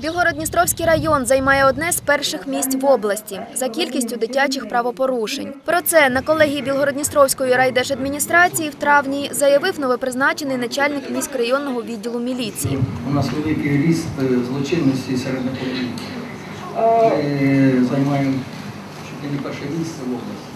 Білгород-Дністровський район займає одне з перших місць в області за кількістю дитячих правопорушень. Про це на колегії Білгород-Дністровської райдержадміністрації в травні заявив новопризначений начальник міськрайонного відділу міліції. У нас великий ріст е, злочинності серед населення. Ми займаємо чуть не перше місце в області.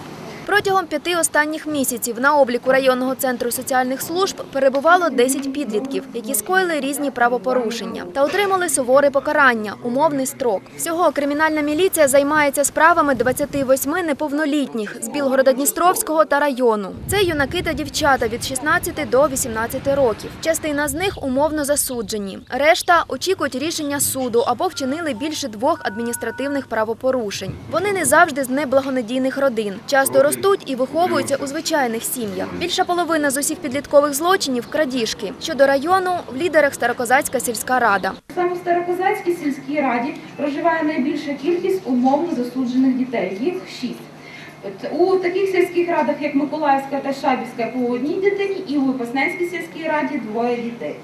Протягом п'яти останніх місяців на обліку районного центру соціальних служб перебувало 10 підлітків, які скоїли різні правопорушення та отримали суворе покарання умовний строк. Всього кримінальна міліція займається справами 28 неповнолітніх з Білгорода Дністровського та району. Це юнаки та дівчата від 16 до 18 років. Частина з них умовно засуджені. Решта очікують рішення суду або вчинили більше двох адміністративних правопорушень. Вони не завжди з неблагонадійних родин, часто ростуть і виховуються у звичайних сім'ях. Більша половина з усіх підліткових злочинів крадіжки. Щодо району в лідерах Старокозацька сільська рада. Саме в Старокозацькій сільській раді проживає найбільша кількість умовно засуджених дітей. Їх шість. У таких сільських радах, як Миколаївська та Шабівська, по одній дитині, і у Випасненській сільській раді двоє дітей.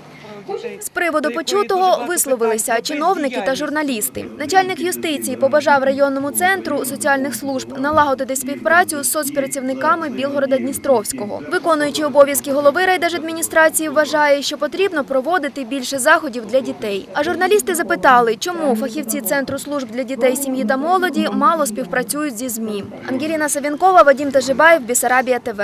З приводу почутого висловилися чиновники та журналісти. Начальник юстиції побажав районному центру соціальних служб налагодити співпрацю з соцпрацівниками Білгорода Дністровського. Виконуючий обов'язки голови райдержадміністрації вважає, що потрібно проводити більше заходів для дітей. А журналісти запитали, чому фахівці центру служб для дітей, сім'ї та молоді мало співпрацюють зі ЗМІ. Ангеліна Савінкова, Вадім Тажибаєв, Бісарабія ТВ.